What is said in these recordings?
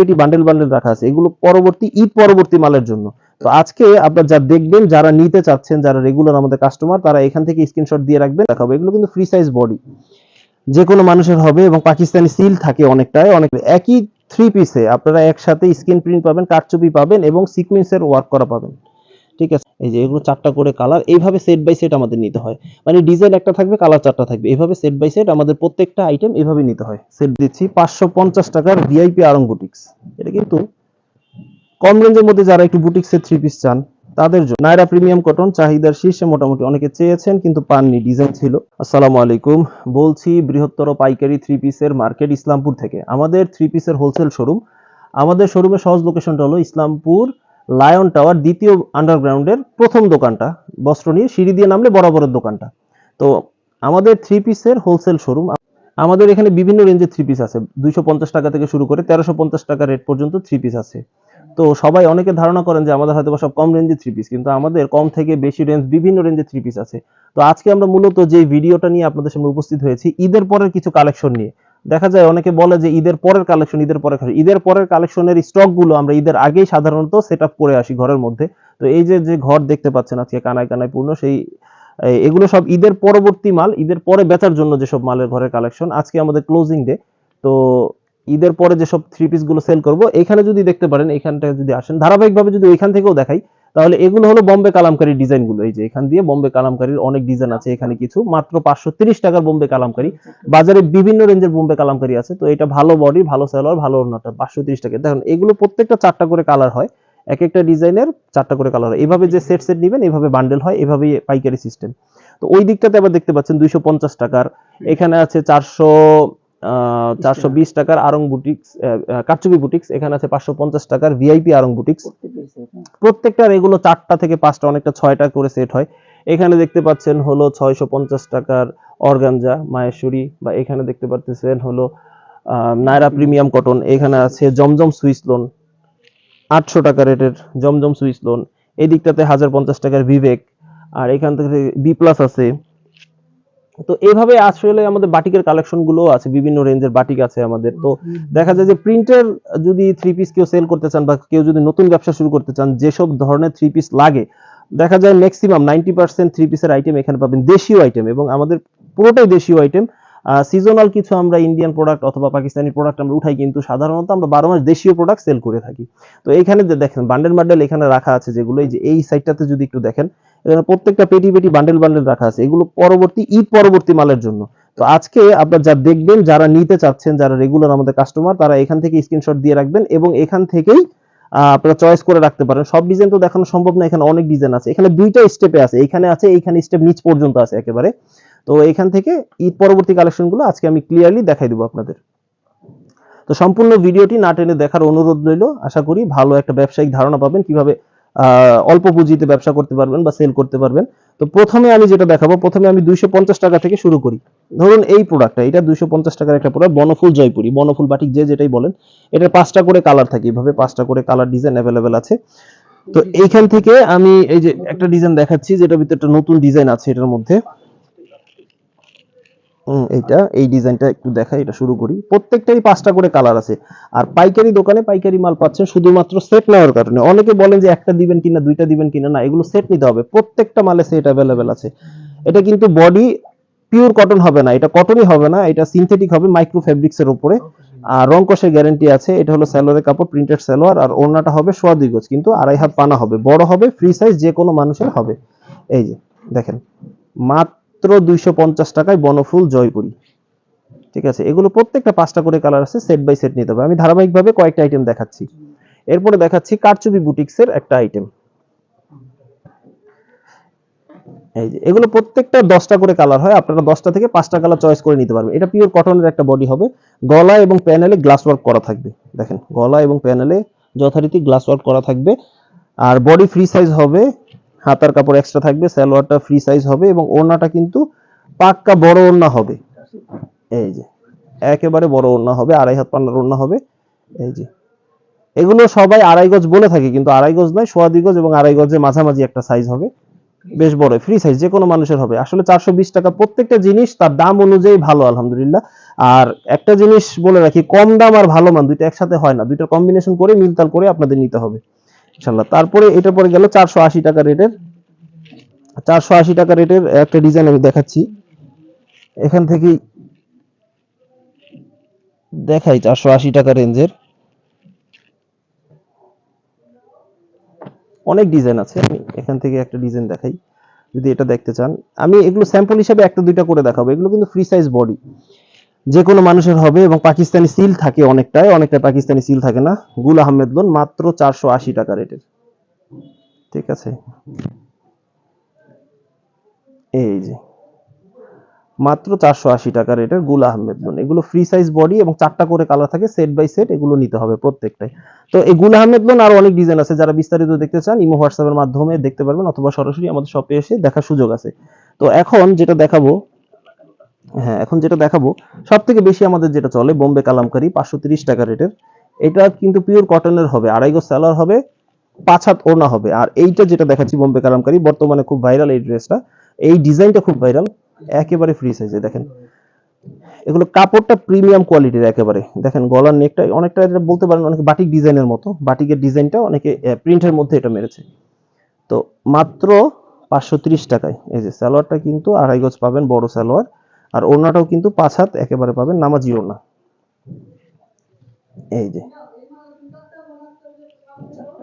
বেটি bundle bundle রাখা আছে, এগুলো পরবর্তী, ঈদ পরবর্তী মালের জন্য। তো আজকে আপনারা যা দেখবেন, যারা নিতে চাচ্ছেন, যারা রেগুলার আমাদের কাস্টমার তারা এখান থেকে স্ক্রিনশট দিয়ে রাখবেন, দেখাবো। এগুলো কিন্তু ফ্রি সাইজ বডি যে কোনো মানুষের হবে এবং পাকিস্তানি সিল থাকে অনেকটাই, অনেক একই থ্রি পিসে আপনারা একসাথে স্ক্রিন প্রিন্ট পাবেন, কারচুপি পাবেন এবং সিকোয়েন্সের ওয়ার্ক করা পাবেন। ঠিক আছে? এই যে এগুলো চারটা করে কালার এইভাবে সেট বাই সেট আমাদের নিতে হয়। মানে ডিজাইন একটা থাকবে কালার চারটা থাকবে। এভাবে সেট বাই সেট আমাদের প্রত্যেকটা আইটেম এভাবে নিতে হয়। সেট দিচ্ছি পাঁচশো পঞ্চাশ টাকার ভিআইপি আরং বুটিক্স এটা কিন্তু কম রেঞ্জের মধ্যে যারা একটু বুটিক্সের থ্রি পিস চান, তাদের জন্য। নাইরা প্রিমিয়াম কটন চাহিদার শীর্ষে মোটামুটি অনেকে চেয়েছেন, কিন্তু পাননি ডিজাইন ছিল। আসসালামু আলাইকুম। বলছি বৃহত্তর পাইকারি থ্রি পিসের মার্কেট ইসলামপুর থেকে। আমাদের থ্রি পিসের হোলসেল শোরুম আমাদের শোরুমের সহজ লোকেশনটা হলো ইসলামপুর লায়ন টাওয়ার দ্বিতীয় আন্ডারগ্রাউন্ডের প্রথম দোকানটা। বস্ত্র নিয়ে সিঁড়ি দিয়ে নামলে বরাবরের দোকানটা। তো আমাদের থ্রি পিসের হোলসেল শোরুম আমাদের এখানে বিভিন্ন রেঞ্জের থ্রি পিস আছে। দুইশো পঞ্চাশ টাকা থেকে শুরু করে তেরোশো পঞ্চাশ টাকা রেট পর্যন্ত থ্রি পিস আছে। তো সবাই অনেকে ধারণা করেন যে আমাদের হয়তো সব কম রেঞ্জের থ্রি পিস কিন্তু আমাদের কম থেকে বেশি রেঞ্জ বিভিন্ন রেঞ্জের থ্রি পিস আছে। তো আজকে আমরা মূলত যে ভিডিওটা নিয়ে আপনাদের সামনে উপস্থিত হয়েছি, ঈদের পরের কিছু কালেকশন নিয়ে। দেখা যায় অনেকে বলে যে ঈদের পরের কালেকশন ঈদের পরে collection। ঈদের পরের কালেকশনের স্টকগুলো আমরা ঈদের আগেই সাধারণত সেট আপ করে আসি ঘরের মধ্যে তো এই যে যে ঘর দেখতে পাচ্ছেন আজকে কানায় কানায় পূর্ণ, সেই এগুলো সব ঈদের পরবর্তী মাল, ঈদের পরে বেচার জন্য যেসব মালের ঘরের কালেকশন আজকে আমাদের ক্লোজিং ডে তো ঈদের পরে যেসব থ্রি পিসগুলো সেল করব, এখানে যদি দেখতে পারেন এখানটা যদি আসেন, ধারাবাহিকভাবে যদি ওইখান থেকেও দেখাই তাহলে এগুলো হলো বম্বে কালামকারী ডিজাইনগুলো এই যে এখান দিয়ে বম্বে কালামকারীর অনেক ডিজাইন আছে এখানে কিছু। মাত্র পাঁচশো তিরিশ টাকার বম্বে কালামকারী। বাজারে বিভিন্ন রেঞ্জের বোম্বে কালামকারী আছে। তো এটা ভালো বডি ভালো সেলার ভালো ওড়নাটা। পাঁচশো তিরিশ টাকা। দেখুন এগুলো প্রত্যেকটা চারটা করে কালার হয়। এক একটা ডিজাইনের চারটা করে কালার হয়। এভাবে যে সেট সেট নেবেন এভাবে বান্ডেল হয় এভাবেই পাইকারি সিস্টেম তো ওই দিকটাতে আবার দেখতে পাচ্ছেন দুইশো পঞ্চাশ টাকার। এখানে আছে চারশো চারশো বিশ টাকার আরং বুটিক্স কারচুপি বুটিক্স এখানে আছে পাঁচশো পঞ্চাশ টাকার ভিআইপি আরং বুটিক্স। প্রত্যেকটার এগুলো চারটা থেকে পাঁচটা অনেকটা ছয়টা করে সেট হয়। এখানে দেখতে পাচ্ছেন হলো ছয়শো পঞ্চাশ টাকার অর্গানজা মায়েশ্বরী বা এখানে দেখতে পাচ্ছেন হলো নায়রা প্রিমিয়াম কটন। এখানে আছে জমজম সুইস লোন আটশো টাকা রেটের জমজম সুইস লোন এই দিকটাতে হাজার পঞ্চাশ টাকার বিবেক। আর এখান থেকে বি প্লাস আছে তো এইভাবে আসলে আমাদের বাটিকের কালেকশনগুলো আছে বিভিন্ন রেঞ্জের বাটিক আছে আমাদের। তো দেখা যায় যে প্রিন্টের যদি থ্রি পিস কেউ সেল করতে চান বা কেউ যদি নতুন ব্যবসা শুরু করতে চান যেসব ধরনের থ্রি পিস লাগে দেখা যায় ম্যাক্সিমাম নাইনটি পার্সেন্ট থ্রি পিসের আইটেম এখানে পাবেন দেশীয় আইটেম এবং আমাদের পুরোটাই দেশীয় আইটেম সিজনাল কিছু আমরা ইন্ডিয়ান প্রোডাক্ট অথবা পাকিস্তানি প্রোডাক্ট আমরা উঠাই কিন্তু সাধারণত আমরা বারো মাস দেশীয় প্রোডাক্ট সেল করে থাকি। তো এইখানে যে দেখেন বান্ডেল মান্ডেল এখানে রাখা আছে যেগুলো এই যে এই সাইডটাতে যদি একটু দেখেন এখানে প্রত্যেকটা পেটি পেটি বান্ডেল বান্ডেল রাখা আছে। এগুলো পরবর্তী, ঈদ পরবর্তী মালের জন্য। তো আজকে আপনারা যা দেখবেন, যারা নিতে চাচ্ছেন, যারা রেগুলার আমাদের কাস্টমার তারা এখান থেকে স্ক্রিনশট দিয়ে রাখবেন এবং এখান থেকেই আপনারা চয়েস করে রাখতে পারেন। সব ডিজাইন তো দেখানো সম্ভব না, এখানে অনেক ডিজাইন আছে। এখানে দুইটা স্টেপে আছে। এখানে আছে এইখানে স্টেপ নিচ পর্যন্ত আছে একেবারে। তো এখান থেকে ঈদ পরবর্তী কালেকশনগুলো আজকে আমি ক্লিয়ারলি দেখাই দেবো আপনাদের। তো সম্পূর্ণ ভিডিওটি না টেনে দেখার অনুরোধ রইল। আশা করি ভালো একটা ব্যবসায়িক ধারণা পাবেন কীভাবে অল্প পুঁজিতে ব্যবসা করতে পারবেন বা সেল করতে পারবেন। তো প্রথমে আমি যেটা দেখাবো, প্রথমে আমি দুইশো পঞ্চাশ টাকা থেকে শুরু করি। ধরুন এই প্রোডাক্টটা এটা দুইশো পঞ্চাশ টাকার একটা প্রোডাক্ট বনফুল জয়পুরি। বনফুল বাটিক যে যেটাই বলেন এটা পাঁচটা করে কালার থাকে এভাবে, পাঁচটা করে কালার ডিজাইন অ্যাভেলেবেল আছে। তো এইখান থেকে আমি এই যে একটা ডিজাইন দেখাচ্ছি যেটা ভিতরে একটা নতুন ডিজাইন আছে এটার মধ্যে। এইটা, এই ডিজাইনটা একটু দেখাই, এটা শুরু করি। প্রত্যেকটাই পাঁচটা করে কালার আছে। আর পাইকারি দোকানে পাইকারি মাল পাচ্ছেন শুধুমাত্র সেট নেওয়ার কারণে। অনেকে বলেন যে একটা দিবেন কিনা, দুইটা দিবেন কিনা, না, এগুলো সেট নিতে হবে। প্রত্যেকটা মালে সেট অ্যাভেলেবেল আছে। এটা কিন্তু বডি পিওর কটন হবে না। এটা কটনই হবে না, এটা সিনথেটিক হবে মাইক্রো ফেব্রিক্স এর উপরে। আর রং কষের গ্যারান্টি আছে, এটা হলো স্যালোয়ারের কাপড় প্রিন্টেড সালোয়ার, আর ওড়নাটা হবে সোয়া দুই কিন্তু আড়াই হাত পানা হবে। বড় হবে ফ্রি সাইজ যে কোনো মানুষের হবে। এই যে, দেখেন, মাত্র দুইশো পঞ্চাশ টাকায় বনফুল জয়পুরি। ঠিক আছে? এগুলো প্রত্যেকটা পাঁচটা করে কালার আছে সেট বাই সেট নিতে হবে। আমি ধারাবাহিকভাবে কয়েকটা আইটেম দেখাচ্ছি। এরপরে দেখাচ্ছি কারচুপি বুটিক্সের একটা আইটেম এই যে, এগুলো প্রত্যেকটা দশটা করে কালার হয়। আপনারা দশটা থেকে পাঁচটা কালার চয়েস করে নিতে পারবেন। এটা পিওর কটনের একটা বডি হবে। গলা এবং প্যানেলে গ্লাস ওয়ার্ক করা থাকবে। দেখেন গলা এবং প্যানেলে যথারীতি গ্লাস ওয়ার্ক করা থাকবে। আর বডি ফ্রি সাইজ হবে হাতার কাপড় এক্সট্রা থাকবে, সালোয়ারটা ফ্রি সাইজ হবে এবং ওড়নাটা কিন্তু পাক্কা বড় ওড়না হবে। এই যে, একেবারে বড় ওড়না হবে, আড়াই হাত পান্নার ওড়না হবে। এই যে, এগুলো সবাই আড়াই গজ বলে থাকে, কিন্তু আড়াই গজ নয়, সোয়া দুই গজ এবং আড়াই গজের মাঝামাঝি একটা সাইজ হবে। বেশ বড় ফ্রি সাইজ যে কোনো মানুষের হবে। আসলে চারশো বিশ টাকা প্রত্যেকটা জিনিস তার দাম অনুযায়ী ভালো, আলহামদুলিল্লাহ। আর একটা জিনিস বলে রাখি, কম দাম আর ভালো মান দুইটা একসাথে হয় না। দুইটা কম্বিনেশন করে মিলতাল করে আপনাদের নিতে হবে। ইনশাল্লাহ তারপরে এটা পরে গেল চারশো আশি টাকা রেটের। চারশো আশি টাকা রেটের একটা ডিজাইন আমি দেখাচ্ছি। এখান থেকেই দেখাই চারশো আশি টাকা রেঞ্জের। অনেক ডিজাইন আছে, আমি এখান থেকে একটা ডিজাইন দেখাই, যদি এটা দেখতে চান। আমি এগুলো স্যাম্পল হিসেবে একটা দুইটা করে দেখাবো। এগুলো কিন্তু ফ্রি সাইজ বডি। যে কোনো মানুষের হবে এবং পাকিস্তানি সিল থাকে অনেকটাই, অনেকটা পাকিস্তানি সিল থাকে না। গুল আহমেদ লোন মাত্র চারশো আশি টাকা রেটের ঠিক আছে? এই যে। মাত্র চারশো আশি টাকা রেটের গুল আহমেদ লোন। এগুলো ফ্রি সাইজ বডি এবং চারটা করে কালার থাকে সেট বাই সেট এগুলো নিতে হবে প্রত্যেকটাই। তো এই গুল আহমেদ লোন আরও অনেক ডিজাইন আছে। যারা বিস্তারিত দেখতে চান, ইমো হোয়াটসঅ্যাপের মাধ্যমে দেখতে পারবেন, অথবা সরাসরি আমাদের শপে এসে দেখার সুযোগ আছে। তো এখন যেটা দেখাবো হ্যাঁ এখন যেটা দেখাবো সব থেকে বেশি আমাদের যেটা চলে, বোম্বে কালামকারি, পাঁচশো তিরিশ টাকা রেটের। এটা কিন্তু পিওর কটনের হবে, আড়াই গজ স্যালার হবে, পাঁচ হাত ওড়না হবে। আর এইটা যেটা দেখাচ্ছি, বোম্বে কালামকারি, বর্তমানে খুব ভাইরাল এই ড্রেসটা এই ডিজাইনটা খুব ভাইরাল একেবারে ফ্রি সাইজে দেখেন। এগুলো কাপড়টা প্রিমিয়াম কোয়ালিটির একেবারে। দেখেন, গলার নেকটা অনেকটা এটা বলতে পারেন, অনেক বাটিক ডিজাইনের মতো। বাটিকের ডিজাইনটা অনেকে প্রিন্টের মধ্যে এটা মেরেছে। তো মাত্র পাঁচশো টাকায়, এই যে সালোয়ারটা কিন্তু আড়াই গজ পাবেন, বড় সালোয়ার আর ওড়নাটাও কিন্তু পাঁচ হাত একেবারে পাবেন, নামাজি ওড়না। এই যে।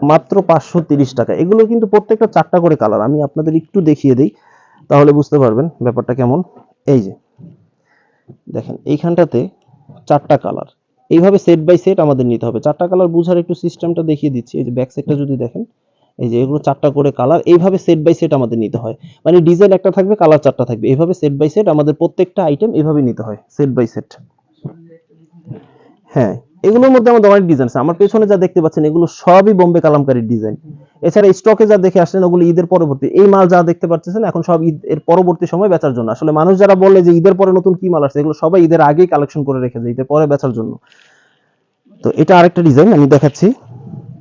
মাত্র পাঁচশো তিরিশ টাকা। এগুলো কিন্তু প্রত্যেকটা চারটা করে কালার। আমি আপনাদের একটু দেখিয়ে দিই, তাহলে বুঝতে পারবেন ব্যাপারটা কেমন। এই যে, দেখেন, এইখানটাতে চারটা কালার। এইভাবে সেট বাই সেট আমাদের নিতে হবে। চারটা কালার বুঝার একটু সিস্টেমটা দেখিয়ে দিচ্ছি। এই যে ব্যাক সাইডটা যদি দেখেন এই যে এগুলো চারটা করে কালার এইভাবে সেট বাই সেট আমাদের নিতে হয়। মানে ডিজাইন একটা থাকবে কালার চারটা থাকবে। এইভাবে সেট বাই সেট আমাদের প্রত্যেকটা আইটেম এইভাবে নিতে হয় সেট বাই সেট হ্যাঁ এগুলোর মধ্যে আমাদের অনেক ডিজাইন আছে। আমার পেছনে যা দেখতে পাচ্ছেন, এগুলো সবই বোম্বে কালামকারীর ডিজাইন এছাড়া স্টকে যা দেখে আসলেন, ওগুলো ঈদের পরবর্তী। এই মাল যা দেখতে পাচ্ছেন, এখন সব ঈদ, এর পরবর্তী সময় বেচার জন্য। আসলে মানুষ যারা বলে যে ঈদের পরে নতুন কি মাল আসছে, এগুলো সবাই ঈদের আগেই কালেকশন করে রেখেছে ঈদের পরে বেচার জন্য। তো এটা আরেকটা ডিজাইন আমি দেখাচ্ছি।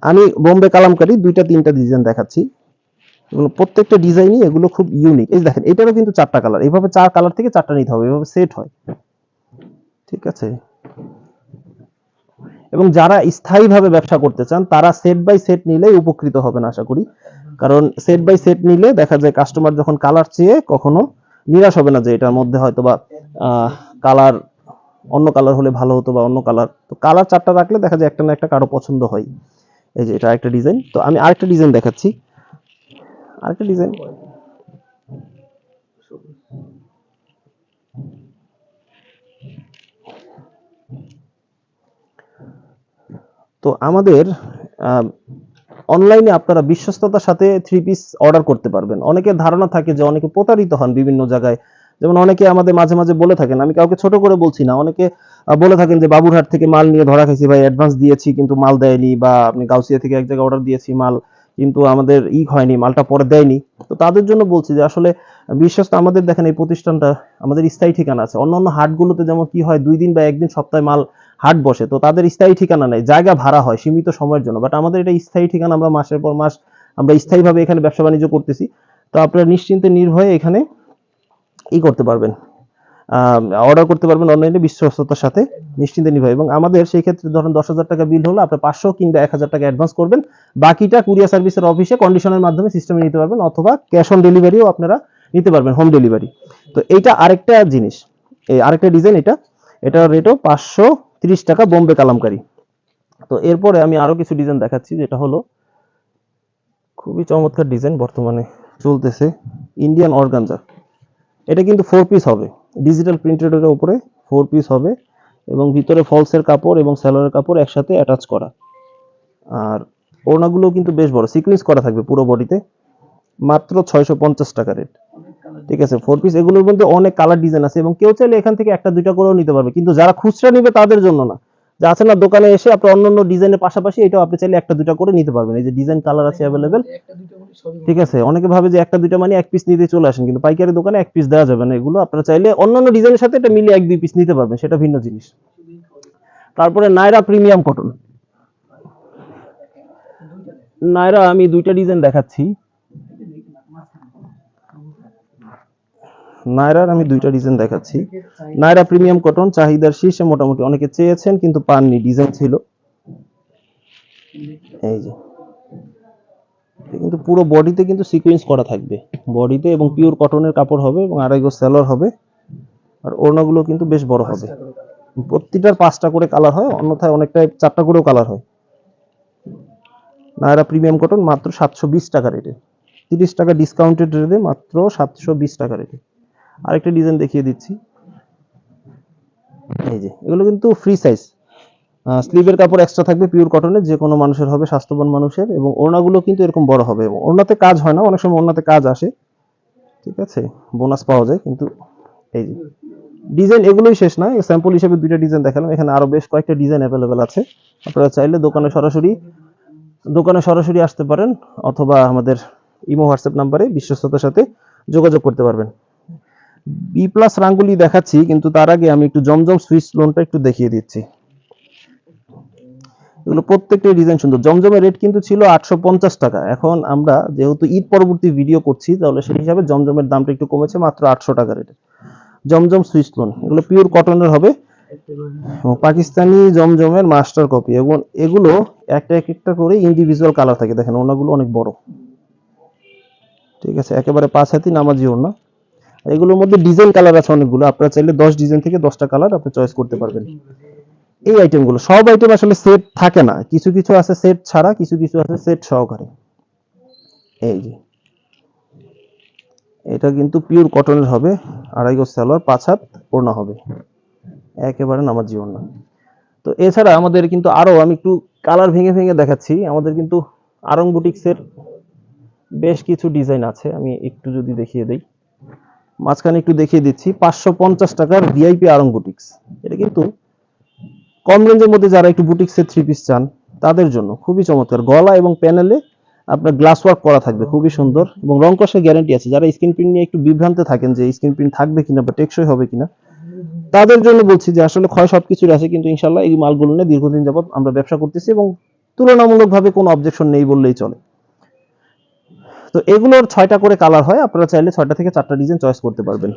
আমি বোম্বে কালামকারী দুইটা, তিনটা ডিজাইন দেখাচ্ছি। এগুলো প্রত্যেকটা ডিজাইনই এগুলো খুব ইউনিক এই দেখেন, এটারও কিন্তু চারটা কালার এইভাবে চার কালার থেকে চারটা নিতে হবে, এভাবে সেট হয়। ঠিক আছে? এবং যারা স্থায়ীভাবে ব্যবসা করতে চান, তারা সেট বাই সেট নিলেই উপকৃত হবেন, আশা করি। কারণ সেট বাই সেট নিলে দেখা যায় কাস্টমার যখন কালার চেয়ে কখনো নিরাশ হবে না যে এটার মধ্যে হয়তো বা কালার অন্য কালার হলে ভালো হতো বা অন্য কালার তো কালার চারটা রাখলে দেখা যায় একটা না একটা কারও পছন্দ হয়। এই যে এটা আরেকটা ডিজাইন। তো আমি আরেকটা ডিজাইন দেখাচ্ছি। আরেকটা ডিজাইন। তো আমাদের অনলাইনে আপনারা বিশ্বস্ততার সাথে থ্রি পিস অর্ডার করতে পারবেন। অনেকের ধারণা থাকে যে অনেকে প্রতারিত হন বিভিন্ন জায়গায়। যেমন অনেকে আমাদের মাঝে মাঝে বলে থাকেন, আমি কাউকে ছোট করে বলছি না, অনেকে বলে থাকেন যে বাবুরহাট থেকে মাল নিয়ে ধরা খাইছি, ভাই অ্যাডভান্স দিয়েছি, কিন্তু মাল দেয়নি বা আপনি গাউসিয়া থেকে এক জায়গায় অর্ডার দিয়েছি মাল, কিন্তু আমাদের ই হয়নি, মালটা পরে দেয়নি। তো তাদের জন্য বলছি যে, আসলে বিশ্বস্ত আমাদের দেখেন, এই প্রতিষ্ঠানটা আমাদের স্থায়ী ঠিকানা আছে। অন্য অন্য হাটগুলোতে যেমন কি হয়, দুই দিন বা একদিন সপ্তাহে মাল হাট বসে, তো তাদের স্থায়ী ঠিকানা নেই, জায়গা ভাড়া হয় সীমিত সময়ের জন্য। বাট আমাদের এটা স্থায়ী ঠিকানা, আমরা মাসের পর মাস আমরা স্থায়ীভাবে এখানে ব্যবসা বাণিজ্য করতেছি। তো আপনারা নিশ্চিন্তে নির্ভয়ে এখানে ই করতে পারবেন। অর্ডার করতে পারবেন অনলাইনে বিশ্বস্ততার সাথে, নিশ্চিন্তে নির্ভয়। এবং আমাদের সেই ক্ষেত্রে ধরেন দশ হাজার টাকা বিল হলো আপনি পাঁচশো কিংবা এক হাজার টাকা অ্যাডভান্স করবেন। বাকিটা কুরিয়ার সার্ভিসের অফিসে কন্ডিশনের মাধ্যমে সিস্টেমে নিতে পারবেন, অথবা ক্যাশ অন ডেলিভারিও আপনারা নিতে পারবেন হোম ডেলিভারি তো এইটা আরেকটা জিনিস এই আরেকটা ডিজাইন এটা। এটার রেটও পাঁচশো তিরিশ টাকা বোম্বে কালামকারি। তো এরপরে আমি আরও কিছু ডিজাইন দেখাচ্ছি, যেটা হলো, খুবই চমৎকার ডিজাইন বর্তমানে চলতেছে ইন্ডিয়ান অর্গানজা এটা কিন্তু ফোর পিস হবে। ডিজিটাল প্রিন্টেডের উপরে ফোর পিস হবে এবং ভিতরে ফলসের কাপড় এবং স্যালোয়ারের কাপড় একসাথে অ্যাটাচ করা। আর ওড়নাগুলো কিন্তু বেশ বড় সিকুয়েন্স করা থাকবে পুরো বডিতে মাত্র ছয়শো পঞ্চাশ টাকা রেট ঠিক আছে ফোর পিস এগুলোর মধ্যে অনেক কালার ডিজাইন আছে এবং কেউ চাইলে এখান থেকে একটা, দুইটা করেও নিতে পারবে। কিন্তু যারা খুচরা নিবে তাদের জন্য না। যা আছে না, দোকানে এসে আপনি অন্য অন্য ডিজাইনের পাশাপাশি এটাও আপনি চাইলে একটা দুইটা করে নিতে পারবেন। এই যে ডিজাইন কালার আছে অ্যাভেলেবেল দুটো ঠিক আছে? অনেকে ভাবে যে একটা দুইটা মানে এক পিস নিতে চলে আসেন, কিন্তু পাইকারি দোকানে এক পিস দেওয়া যাবে না। এগুলো আপনারা চাইলে অন্য অন্য ডিজাইনের সাথে এটা মিলিয়ে এক, দুই পিস নিতে পারবেন, সেটা ভিন্ন জিনিস। তারপরে নায়রা প্রিমিয়াম কটন নায়রা আমি দুইটা ডিজাইন দেখাচ্ছি। নায়রার আমি দুইটা ডিজাইন দেখাচ্ছি। নায়রা প্রিমিয়াম কটন চাহিদার শীর্ষে মোটামুটি অনেকে চেয়েছেন, কিন্তু পাননি ডিজাইন ছিল। এই যে। কিন্তু পুরো বডিতে কিন্তু সিকোয়েন্স করা থাকবে। বডিতে এবং পিওর কটনের কাপড় হবে এবং আড়াই গজ সেলর হবে। আর ওড়নাগুলো কিন্তু বেশ বড় হবে। প্রতিটার পাঁচটা করে কালার হয়, অন্যথায় অনেকটা চারটা করেও কালার হয়। নায়রা প্রিমিয়াম কটন মাত্র সাতশো বিশ টাকা রেটে তিরিশ টাকা ডিসকাউন্টেড রেটে মাত্র সাতশো বিশ টাকা রেটে আরেকটা ডিজাইন দেখিয়ে দিচ্ছি। এই যে, এগুলো কিন্তু ফ্রি সাইজ স্লিভের কাপড় এক্সট্রা থাকবে পিওর কটনের যে কোনো মানুষের হবে, স্বাস্থ্যবান মানুষের, এবং ওড়নাগুলো কিন্তু এরকম বড় হবে। এবং ওড়নাতে কাজ হয় না, অনেক সময় ওড়নাতে কাজ আসে। ঠিক আছে বোনাস পাওয়া যায়, কিন্তু এই যে ডিজাইন এগুলোই শেষ না স্যাম্পল হিসেবে দুইটা ডিজাইন দেখালাম। এখানে আরও বেশ কয়েকটা ডিজাইন অ্যাভেলেবেল আছে। আপনারা চাইলে দোকানে সরাসরি দোকানে সরাসরি আসতে পারেন, অথবা আমাদের ইমো, হোয়াটসঅ্যাপ নাম্বারে বিশ্বস্ততার সাথে যোগাযোগ করতে পারবেন। বি প্লাস রাঙ্গুলি দেখাচ্ছি, কিন্তু তার আগে আমি একটু জমজম সুইচ লোনটা একটু দেখিয়ে দিচ্ছি। এগুলো প্রত্যেকটাই ডিজাইন সুন্দর। জমজমের রেট কিন্তু ছিল আটশো পঞ্চাশ টাকা। এখন আমরা যেহেতু ঈদ পরবর্তী ভিডিও করছি, তাহলে সেই হিসাবে জমজমের দামটা একটু কমেছে, মাত্র আটশো টাকা রেটে জমজম সুইচ লোন এগুলো পিওর কটনের হবে। পাকিস্তানি জমজমের মাস্টার কপি এবং এগুলো একটা এক একটা করে ইন্ডিভিজুয়াল কালার থাকে। দেখেন, ওনাগুলো অনেক বড়। ঠিক আছে, একেবারে পাঁচ হাতি নামাজি আর এগুলোর মধ্যে ডিজাইন কালার আছে অনেকগুলো। আপনারা চাইলে দশ ডিজাইন থেকে দশটা কালার আপনি চয়েস করতে পারবেন। এই আইটেমগুলো সব আইটেম আসলে সেট থাকে না। কিছু কিছু আছে সেট ছাড়া, কিছু কিছু আছে সেট সহকারে। এই যে। এটা কিন্তু পিওর কটনের হবে, আড়াই গজ সালোয়ার, পাঁচ হাত ওড়না হবে। একেবারে নামার জীবন না তো এছাড়া আমাদের কিন্তু আরও, আমি একটু কালার ভেঙে ভেঙে দেখাচ্ছি। আমাদের কিন্তু আরং বুটিক্সের বেশ কিছু ডিজাইন আছে। আমি একটু যদি দেখিয়ে দেই। মাঝখানে একটু দেখিয়ে দিচ্ছি, পাঁচশো পঞ্চাশ টাকার ভিআইপি আরং বুটিক্স এটা কিন্তু কম রেঞ্জের মধ্যে যারা একটু বুটিক্সের থ্রি পিস চান, তাদের জন্য খুবই চমৎকার। গলা এবং প্যানেলে আপনার গ্লাস ওয়ার্ক করা থাকবে, খুবই সুন্দর এবং রং কষের গ্যারান্টি আছে। যারা স্ক্রিন প্রিন্ট নিয়ে একটু বিভ্রান্তে থাকেন যে স্ক্রিন প্রিন্ট থাকবে কিনা বা টেকসই হবে কিনা, তাদের জন্য বলছি যে আসলে ক্ষয় সবকিছুর আছে, কিন্তু ইনশাল্লাহ এই মালগুলো নিয়ে দীর্ঘদিন যাবত আমরা ব্যবসা করতেছি এবং তুলনামূলকভাবে কোনো অবজেকশন নেই বললেই চলে। তো এগুলোর ছয়টা করে কালার হয়, আপনারা চাইলে ছয়টা থেকে চারটা ডিজাইন চয়েস করতে পারবেন।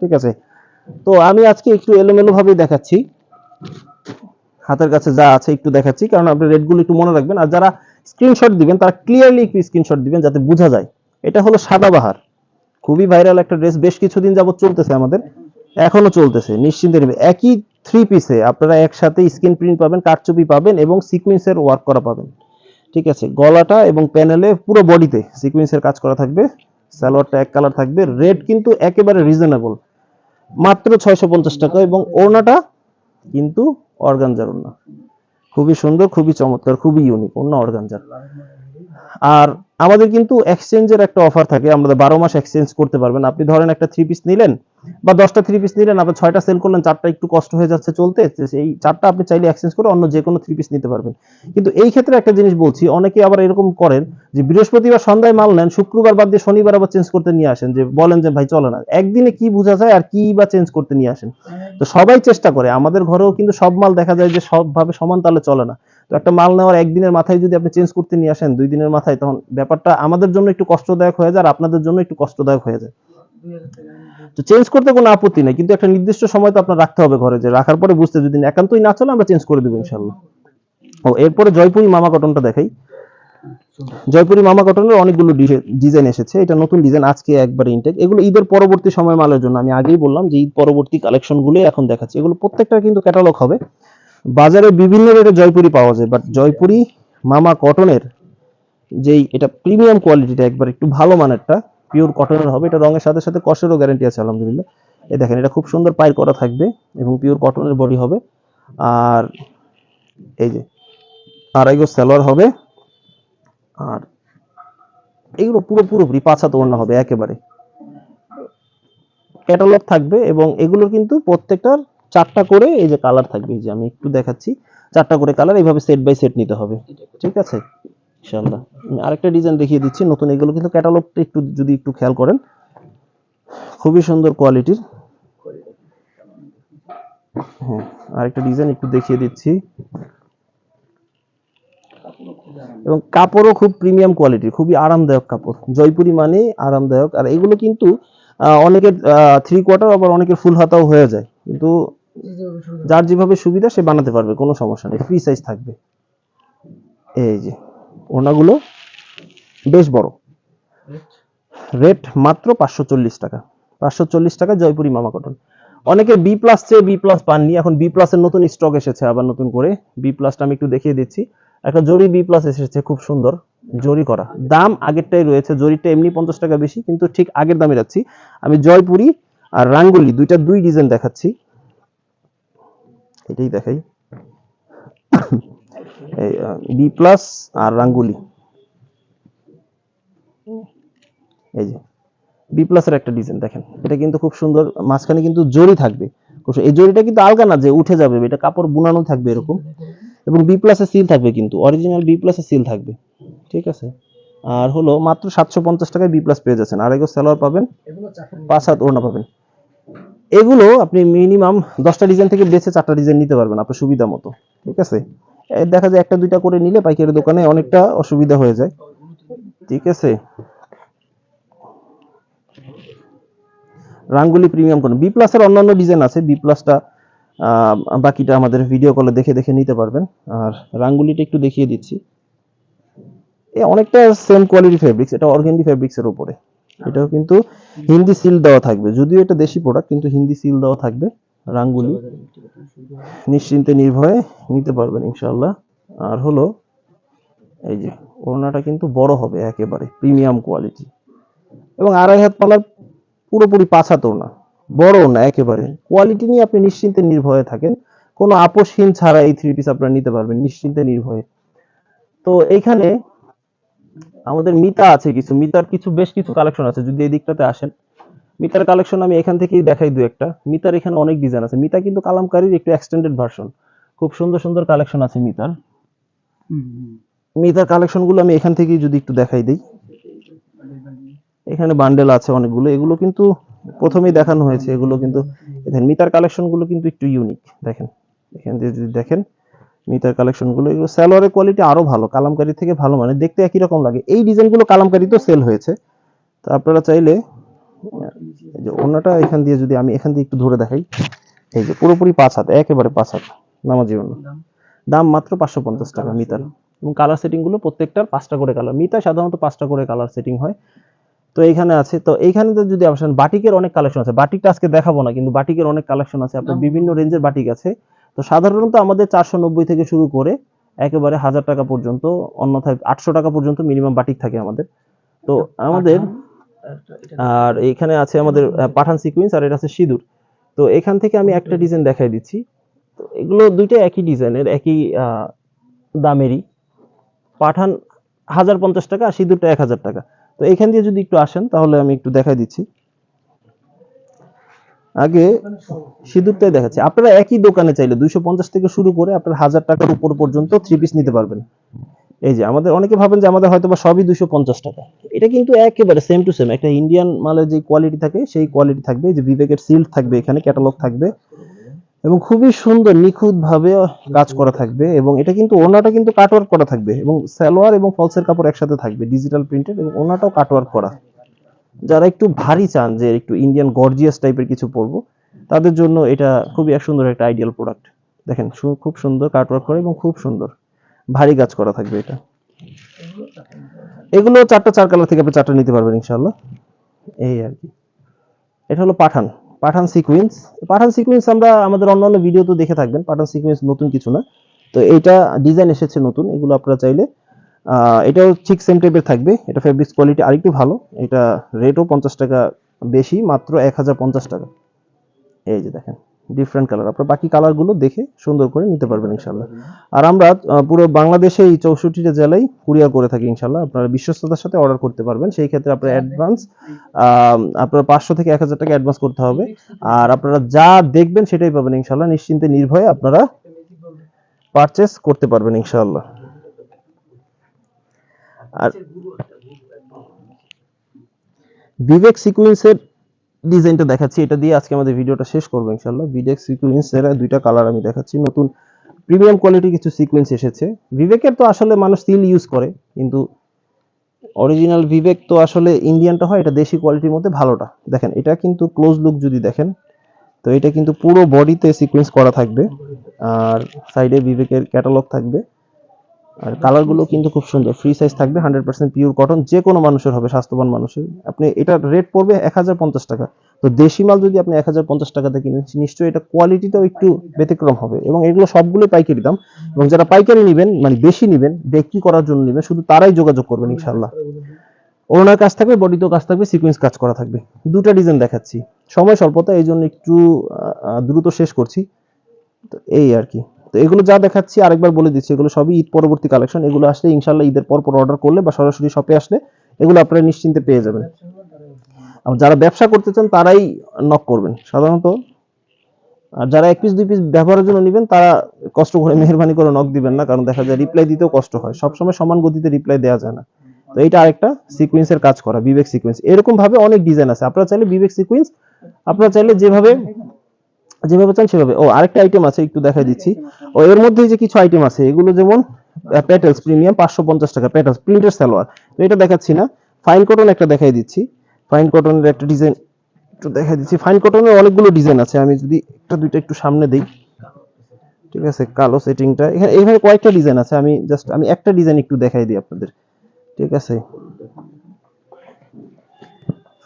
ঠিক আছে? তো আমি আজকে একটু এলোমেলো ভাবেই দেখাচ্ছি। হাতের কাছে যা আছে একটু দেখাচ্ছি, কারণ আপনি রেটগুলো একটু মনে রাখবেন। আর যারা স্ক্রিনশট দিবেন, তারা ক্লিয়ারলি একটু স্ক্রিনশট দিবেন যাতে বোঝা যায়। এটা হলো সাদাবাহার খুবই ভাইরাল একটা ড্রেস বেশ কিছুদিন যাবত চলতেছে আমাদের। এখনও চলতেছে, নিশ্চিন্তে নেবে। একই থ্রি পিসে আপনারা একসাথে স্ক্রিন প্রিন্ট পাবেন, কারচুপি পাবেন এবং সিকুয়েন্সের ওয়ার্ক করা পাবেন। ঠিক আছে, গলাটা এবং প্যানেলে পুরো বডিতে সিকুয়েন্সের কাজ করা থাকবে, সালোয়ারটা এক কালার থাকবে রেট কিন্তু একেবারে রিজনেবল মাত্র ছয়শো পঞ্চাশ টাকা এবং ওড়নাটা কিন্তু অর্গানজার ওড়না। খুবই সুন্দর, খুবই চমৎকার, খুবই ইউনিক ওড়না অর্গানজার। আর আমাদের কিন্তু এক্সচেঞ্জের একটা অফার থাকে, আমাদের বারো মাস এক্সচেঞ্জ করতে পারবেন। আপনি ধরেন একটা থ্রি পিস নিলেন বা দশটা থ্রি পিস নিলেন, আপনি ছয়টা সেল করলেন, চারটা একটু কষ্ট হয়ে যাচ্ছে চলতে এই চারটা আপনি চাইলে এক্সচেঞ্জ করে অন্য যে কোনো থ্রি পিস নিতে পারবেন। কিন্তু এই ক্ষেত্রে একটা জিনিস বলছি অনেকে আবার এরকম করেন যে বৃহস্পতিবার সন্ধ্যায় মাল নেন, শুক্রবার বাদ দিয়ে শনিবার আবার চেঞ্জ করতে নিয়ে আসেন, যে বলেন যে, ভাই, চলে না। একদিনে কি বোঝা যায় আর কি বা চেঞ্জ করতে নিয়ে আসেন? তো সবাই চেষ্টা করে, আমাদের ঘরেও কিন্তু সব মাল দেখা যায় যে সবভাবে সমান তালে চলে না। তো একটা মাল নেওয়ার একদিনের মাথায় যদি আপনি চেঞ্জ করতে নিয়ে আসেন, দুই দিনের মাথায়, তখন ব্যাপারটা আমাদের জন্য একটু কষ্টদায়ক হয়ে যায় আর আপনাদের জন্য একটু কষ্টদায়ক হয়ে যায়। তো চেঞ্জ করতে কোনো আপত্তি নেই, কিন্তু একটা নির্দিষ্ট সময় তো আপনার রাখতে হবে ঘরে যে রাখার পরে বুঝতে যদি একান্তই না চলে, আমরা চেঞ্জ করে দেবো ইনশাল্লাহ ও, এরপরে জয়পুরি মামা কটনটা দেখাই। জয়পুরি মামা কটনের অনেকগুলো ডিজাইন এসেছে, এটা নতুন ডিজাইন, আজকে একবার ইনটেক এগুলো ঈদের পরবর্তী সময় মালের জন্য, আমি আগেই বললাম যে ঈদ পরবর্তী কালেকশনগুলো এখন দেখাচ্ছি। এগুলো প্রত্যেকটা কিন্তু ক্যাটালগ হবে। বাজারে বিভিন্ন রেটে জয়পুরি পাওয়া যায় বাট জয়পুরি মামা কটনের যেই, এটা প্রিমিয়াম কোয়ালিটিটা একবার একটু ভালো মানেরটা পিওর কটনের হবে, এটা রঙের সাথে সাথে কষেরও গ্যারান্টি আছে, আলহামদুলিল্লাহ। এই দেখেন, এটা খুব সুন্দর পাইর করা থাকবে এবং পিওর কটনের বডি হবে। আর এই যে আড়াই গজ সালোয়ার হবে। আর এগুলো পুরো পুরোপুরি পাছা ওড়না হবে, একেবারে। ক্যাটালগ থাকবে এবং এগুলোর কিন্তু প্রত্যেকটার চারটা করে এই যে কালার থাকবে, এই যে আমি একটু দেখাচ্ছি, চারটা করে কালার এইভাবে সেট বাই সেট নিতে হবে। ঠিক আছে? ইনশাআল্লাহ। আমি আরেকটা ডিজাইন দেখিয়ে দিচ্ছি, নতুন এগুলো কিন্তু ক্যাটালগটা একটু যদি একটু খেয়াল করেন, খুবই সুন্দর কোয়ালিটির হ্যাঁ আরেকটা ডিজাইন একটু দেখিয়ে দিচ্ছি। এবং কাপড়ও খুব প্রিমিয়াম কোয়ালিটির খুবই আরামদায়ক কাপড়, জয়পুরি মানে আরামদায়ক। আর এগুলো কিন্তু অনেকের থ্রি কোয়ার্টার আবার অনেকের ফুল হাতাও হয়ে যায়। কিন্তু যার যেভাবে সুবিধা, সে বানাতে পারবে, কোনো সমস্যা নেই। ফ্রি সাইজ থাকবে। এই যে। ওনাগুলো বেশ বড়। রেট মাত্র পাঁচশো চল্লিশ টাকা। পাঁচশো চল্লিশ টাকা জয়পুরি মামা কটন। অনেকে বি প্লাস চেয়ে বি প্লাস পাননি এখন বি প্লাসের নতুন স্টক এসেছে আবার নতুন করে বি প্লাসটা আমি একটু দেখিয়ে দিচ্ছি। একটা জরি বি প্লাস এসেছে খুব সুন্দর জরি করা। দাম আগেরটাই রয়েছে জরিটা এমনি পঞ্চাশ টাকা বেশি কিন্তু ঠিক আগের দামে যাচ্ছি। আমি জয়পুরি আর রাঙ্গুলি দুইটা দুই ডিজাইন দেখাচ্ছি। এটাই দেখাই। বি প্লাস আর রাঙ্গুলি। এই যে বি প্লাসের একটা ডিজাইন দেখেন। এটা কিন্তু খুব সুন্দর, মাঝখানে কিন্তু জরি থাকবে। এই জরিটা কিন্তু আলগা না, যে উঠে যাবে, এটা কাপড় বুনানো থাকবে এরকম। এবং বি সিল থাকবে কিন্তু অরিজিনাল বি সিল থাকবে। ঠিক আছে? আর হলো মাত্র সাতশো পঞ্চাশ টাকায় বি প্লাস পেয়ে যাচ্ছেন। আর এগুলো সালোয়ার পাবেন, পাঁচ হাত ওড়না পাবেন। এগুলো আপনি মিনিমাম দশটা ডিজাইন থেকে বেছে চারটা ডিজাইন নিতে পারবেন, আপনার সুবিধা মতো। ঠিক আছে? দেখা যায় একটা, দুইটা করে নিলে পাইকারি দোকানে অনেকটা অসুবিধা হয়ে যায়। ঠিক আছে? রাঙ্গুলি প্রিমিয়াম কোন? বি প্লাসের অন্যান্য ডিজাইন আছে। বি প্লাসটা বাকিটা আমাদের ভিডিও কলে দেখে দেখে নিতে পারবেন। আর রাঙ্গুলিটা একটু দেখিয়ে দিচ্ছি। এ, অনেকটা সেম কোয়ালিটি ফেব্রিক্স এটা অর্গেন্ডি ফেব্রিক্স এর উপরে। এটাও কিন্তু হিন্দি সিল দেওয়া থাকবে। যদিও এটা দেশি প্রোডাক্ট কিন্তু হিন্দি সিল দেওয়া থাকবে। রাঙ্গুলি। নিশ্চিন্তে নির্ভয়ে নিতে পারবেন ইনশাআল্লাহ। আর হলো এই যে ওড়নাটা কিন্তু বড় হবে একেবারে প্রিমিয়াম কোয়ালিটি। এবং আড়াই হাত পালার পুরোপুরি পাঁচ হাত ওড়না বড় ওড়না একেবারে। কোয়ালিটি নিয়ে আপনি নিশ্চিন্তে নির্ভয়ে থাকেন। কোনো আপোষহীন ছাড়া এই থ্রি পিস আপনারা নিতে পারবেন নিশ্চিন্তে নির্ভয়ে। তো এইখানে আমাদের মিতা আছে কিছু মিতার কিছু বেশ কিছু কালেকশন আছে যদি এই দিকটাতে আসেন। মিতার কালেকশন আমি এখান থেকেই দেখাই দু একটা। মিতার এখানে অনেক ডিজাইন আছে। মিতা কিন্তু কালামকারীর একটু এক্সটেন্ডেড ভার্সন খুব সুন্দর সুন্দর কালেকশন আছে মিতার। মিতার কালেকশনগুলো আমি এখান থেকেই যদি একটু দেখাই দিই। এখানে বান্ডেল আছে অনেকগুলো। এগুলো কিন্তু প্রথমেই দেখানো হয়েছে। এগুলো কিন্তু দেখেন, মিতার কালেকশনগুলো কিন্তু একটু ইউনিক দেখেন, এখান থেকে যদি দেখেন, মিতার কালেকশনগুলো। এগুলো সালোয়ারের কোয়ালিটি আরও ভালো। কালামকারী থেকে ভালো মানে দেখতে একই রকম লাগে। এই ডিজাইনগুলো কালামকারী তো সেল হয়েছে। তো আপনারা চাইলে যে ওনাটা এখান দিয়ে যদি আমি এখান দিয়ে একটু ধরে দেখাই এই যে পুরোপুরি পাঁচ হাত একেবারে পাঁচ হাত নামাজি দাম? মাত্র পাঁচশো পঞ্চাশ টাকা মিতার এবং কালার সেটিংগুলো প্রত্যেকটার পাঁচটা করে কালার মিতা সাধারণত পাঁচটা করে কালার সেটিং হয়। তো এইখানে আছে তো এইখানে তো যদি আসেন বাটিকের অনেক কালেকশন আছে। বাটিকটা আজকে দেখাবো না কিন্তু বাটিকের অনেক কালেকশন আছে। আপনার বিভিন্ন রেঞ্জের বাটিক আছে। তো সাধারণত আমাদের চারশো নব্বই থেকে শুরু করে একেবারে হাজার টাকা পর্যন্ত অন্যথায় আটশো টাকা পর্যন্ত মিনিমাম বাটিক থাকে আমাদের। তো আমাদের আর এখানে আছে আমাদের পাঠান সিকুয়েন্স আর এটা আছে সিঁদুর। তো এখান থেকে আমি একটা ডিজাইন দেখাই দিচ্ছি। তো এগুলো দুইটা একই ডিজাইনের একই দামেরই। পাঠান হাজার পঞ্চাশ টাকা আর সিঁদুরটা এক হাজার টাকা। তো এখান দিয়ে যদি একটু আসেন তাহলে আমি একটু দেখাই দিচ্ছি। আগে সিঁদুরটাই দেখাচ্ছি। আপনারা একই দোকানে চাইলে দুইশো পঞ্চাশ থেকে শুরু করে আপনার হাজার টাকার উপর পর্যন্ত থ্রি পিস নিতে পারবেন। এই যে আমাদের, অনেকে ভাবেন যে আমাদের হয়তো বা সবই দুশো পঞ্চাশ টাকা। এটা কিন্তু একেবারে সেম টু সেম একটা ইন্ডিয়ান মালের যে কোয়ালিটি থাকে, সেই কোয়ালিটি থাকবে যে বিবেকের সিল্ক থাকবে, এখানে ক্যাটালগ থাকবে এবং খুবই সুন্দর নিখুঁত ভাবে কাজ করা থাকবে এবং এটা কিন্তু ওনাটা কিন্তু কাটওয়ার্ক করা থাকবে এবং সালোয়ার এবং ফলসের কাপড় একসাথে থাকবে ডিজিটাল প্রিন্টেড এবং ওনাটাও কাটওয়ার্ক করা। যারা একটু ভারী চান যে একটু ইন্ডিয়ান গর্জিয়াস টাইপের কিছু পরবো, তাদের জন্য এটা খুবই এক সুন্দর একটা আইডিয়াল প্রোডাক্ট দেখেন খুব সুন্দর কাটওয়ার্ক করা এবং খুব সুন্দর। ভারী কাজ করা থাকবে এটা। এগুলো চারটা চার কালার থেকে আপনি চারটা নিতে পারবেন ইনশাল্লাহ এই আর কি। এটা হলো পাঠান। পাঠান সিকুয়েন্স পাঠান সিকুয়েন্স আমরা আমাদের অন্যান্য ভিডিও তো দেখে থাকবেন। পাঠান সিকুয়েন্স নতুন কিছু না। তো এইটা ডিজাইন এসেছে নতুন। এগুলো আপনারা চাইলে এটাও ঠিক সেম টাইপের থাকবে। এটা ফেব্রিক্স কোয়ালিটি আরেকটু ভালো। এটা রেটও পঞ্চাশ টাকা বেশি, মাত্র এক হাজার পঞ্চাশ টাকা। এই যে দেখেন। ডিফারেন্ট কালার আপনার বাকি কালারগুলো দেখে সুন্দর করে নিতে পারবেন ইনশাল্লাহ আর আমরা পুরো বাংলাদেশে এই চৌষট্টিটা জেলায় কুরিয়ার করে থাকি ইনশাল্লাহ আপনারা বিশ্বস্ততার সাথে অর্ডার করতে পারবেন। সেই ক্ষেত্রে আপনার অ্যাডভান্স আপনার পাঁচশো থেকে এক হাজার টাকা অ্যাডভান্স করতে হবে। আর আপনারা যা দেখবেন সেটাই পাবেন ইনশাল্লাহ নিশ্চিন্তে নির্ভয়ে আপনারা পারচেস করতে পারবেন ইনশাল্লাহ আর বিবেক সিকুয়েন্সের ডিজাইনটা দেখাচ্ছি, এটা দিয়ে আজকে আমাদের ভিডিওটা শেষ করব ইনশাল্লাহ বিবেক সিকুয়েন্সের দুইটা কালার আমি দেখাচ্ছি। নতুন প্রিমিয়াম কোয়ালিটি কিছু সিকুয়েন্স এসেছে। বিবেকের তো আসলে মানুষ স্টিল ইউজ করে, কিন্তু অরিজিনাল বিবেক তো আসলে ইন্ডিয়ানটা হয়, এটা দেশি কোয়ালিটির মধ্যে ভালোটা। দেখেন, এটা কিন্তু ক্লোজ লুক যদি দেখেন, তো এটা কিন্তু পুরো বডিতে সিকোয়েন্স করা থাকবে। আর সাইডে বিবেকের ক্যাটালগ থাকবে। আর কালারগুলো কিন্তু খুব সুন্দর। ফ্রি সাইজ থাকবে হান্ড্রেড পার্সেন্ট পিওর কটন যে কোনো মানুষের হবে, স্বাস্থ্যবান মানুষের। আপনি এটা রেট পড়বে এক হাজার পঞ্চাশ টাকা। তো দেশি মাল যদি আপনি এক হাজার পঞ্চাশ টাকাতে কিনেন, নিশ্চয়ই এটা কোয়ালিটিটাও একটু ব্যতিক্রম হবে এবং এগুলো সবগুলোই পাইকারি দাম। এবং যারা পাইকারি নেবেন মানে বেশি নেবেন, বিক্রি করার জন্য নেবেন, শুধু তারাই যোগাযোগ করবেন ইনশাল্লাহ ওনার কাজ থাকবে বডিতেও কাজ থাকবে সিকোয়েন্স কাজ করা থাকবে। দুটা ডিজাইন দেখাচ্ছি। সময় স্বল্পতা এই জন্য একটু দ্রুত শেষ করছি। তো এই আর কি। তো এগুলো যা দেখাচ্ছি, আরেকবার বলে দিচ্ছি, এগুলো সবই ঈদ পরবর্তী কালেকশন এগুলো আসলে ইনশাল্লাহ ঈদের পর পর অর্ডার করলে বা সরাসরি শপে আসলে এগুলো আপনারা নিশ্চিন্তে পেয়ে যাবেন। যারা ব্যবসা করতে চান, তারাই নক করবেন। সাধারণত আর যারা এক পিস দুই পিস ব্যবহারের জন্য নেবেন, তারা কষ্ট করে মেহরবানি করে নক দিবেন না, কারণ দেখা যায় রিপ্লাই দিতেও কষ্ট হয়। সবসময় সমান গতিতে রিপ্লাই দেওয়া যায় না। তো এটা আরেকটা সিকোয়েন্সের কাজ করা, বিবেক সিকোয়েন্স এরকম ভাবে অনেক ডিজাইন আছে। আপনারা চাইলে বিবেক সিকোয়েন্স আপনারা চাইলে যেভাবে যেভাবে চান সেভাবে। ও, আরেকটা আইটেম আছে, একটু দেখাই দিচ্ছি। ও, এর মধ্যে যে কিছু আইটেম আছে, এগুলো যেমন প্যাটেলস প্রিমিয়াম পাঁচশো পঞ্চাশ টাকা প্যাটেলস প্রিন্টের সালোয়ার। তো এটা দেখাচ্ছি না। ফাইন কটন একটা দেখাই দিচ্ছি। ফাইন কটনের একটা ডিজাইন একটু দেখাই দিচ্ছি। ফাইন কটনের অনেকগুলো ডিজাইন আছে, আমি যদি একটা, দুইটা একটু সামনে দিই। ঠিক আছে, কালো সেটিংটা এখানে এইভাবে কয়েকটা ডিজাইন আছে, আমি জাস্ট আমি একটা ডিজাইন একটু দেখাই দিই আপনাদের। ঠিক আছে।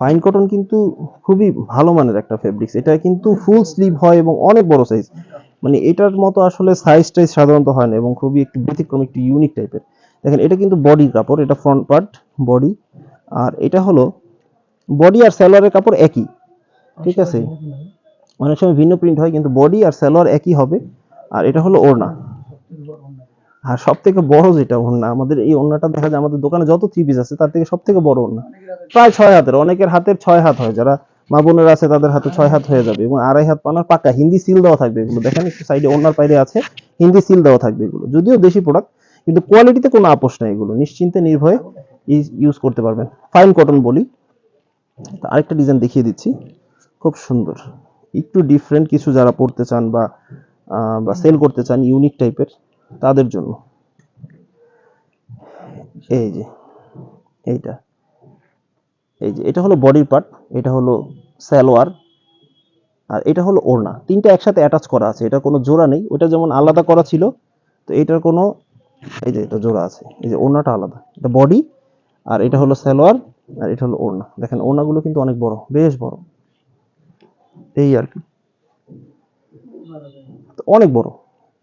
ফাইন কটন কিন্তু খুবই ভালো মানের একটা ফেব্রিক্স এটা কিন্তু ফুল স্লিভ হয় এবং অনেক বড় সাইজ মানে এটার মতো আসলে সাইজ টাইজ সাধারণত হয় না এবং খুবই একটু ব্যতিক্রম একটু ইউনিক টাইপের দেখেন এটা কিন্তু বডি কাপড় এটা ফ্রন্ট পার্ট বডি আর এটা হলো বডি আর সালোয়ারের কাপড় একই। ঠিক আছে? অনেক সময় ভিন্ন প্রিন্ট হয় কিন্তু বডি আর সালোয়ার একই হবে। আর এটা হলো ওড়না। আর সব থেকে বড় যেটা ওড়না, আমাদের এই ওড়নাটা দেখা যায় আমাদের দোকানে যত থ্রি পিস আছে, তার থেকে সব থেকে বড় ওড়না। প্রায় ছয় হাতের, অনেকের হাতের ছয় হাত হয়, যারা মা বোনেরা আছে তাদের হাতে ছয় হাত হয়ে যাবে, এবং আড়াই হাত পানার পাকা হিন্দি সিল দেওয়া থাকবে এগুলো। দেখেন, একটু সাইডে ওনার বাইরে আছে, হিন্দি সিল দেওয়া থাকবে এগুলো। যদিও দেশি প্রোডাক্ট কিন্তু কোয়ালিটিতে কোনো আপোষ নাই এগুলো। নিশ্চিন্তে নির্ভয়ে ইউজ করতে পারবেন। ফাইন কটন বলি। আরেকটা ডিজাইন দেখিয়ে দিচ্ছি। খুব সুন্দর। একটু ডিফারেন্ট কিছু যারা পড়তে চান বা সেল করতে চান ইউনিক টাইপের তাদের জন্য। এই যে, এইটা। এই যে, এটা হলো বডির পার্ট এটা হলো সালোয়ার, আর এটা হলো ওড়না। তিনটা একসাথে অ্যাটাচ করা আছে, এটা কোনো জোড়া নেই। ওটা যেমন আলাদা করা ছিল, তো এটার কোনো, এই যে, এটা জোড়া আছে। এই যে, ওড়নাটা আলাদা। এটা বডি আর এটা হলো সালোয়ার, আর এটা হলো ওড়না। দেখেন, ওড়নাগুলো কিন্তু অনেক বড়, বেশ বড়। এই আর কি। অনেক বড়,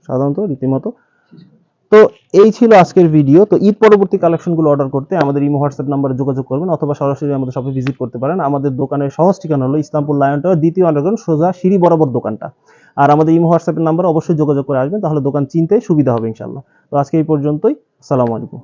সাধারণত রীতিমতো। তো এই ছিল আজকের ভিডিও তো ঈদ পরবর্তী কালেকশনগুলো অর্ডার করতে আমাদের ইমো হোয়াটসঅ্যাপ নাম্বারে যোগাযোগ করবেন অথবা সরাসরি আমাদের শপে ভিজিট করতে পারেন। আমাদের দোকানের সহজ ঠিকানা হলো ইসলামপুর লায়ন টাওয়ার দ্বিতীয় আন্ডারগ্রাউন্ড সোজা সিঁড়ি বরাবর দোকানটা। আর আমাদের ইমো হোয়াটসঅ্যাপের নাম্বার অবশ্যই যোগাযোগ করে আসবেন, তাহলে দোকান চিনতে সুবিধা হবে ইনশাল্লাহ তো আজকে এই পর্যন্তই। আসসালামু আলাইকুম।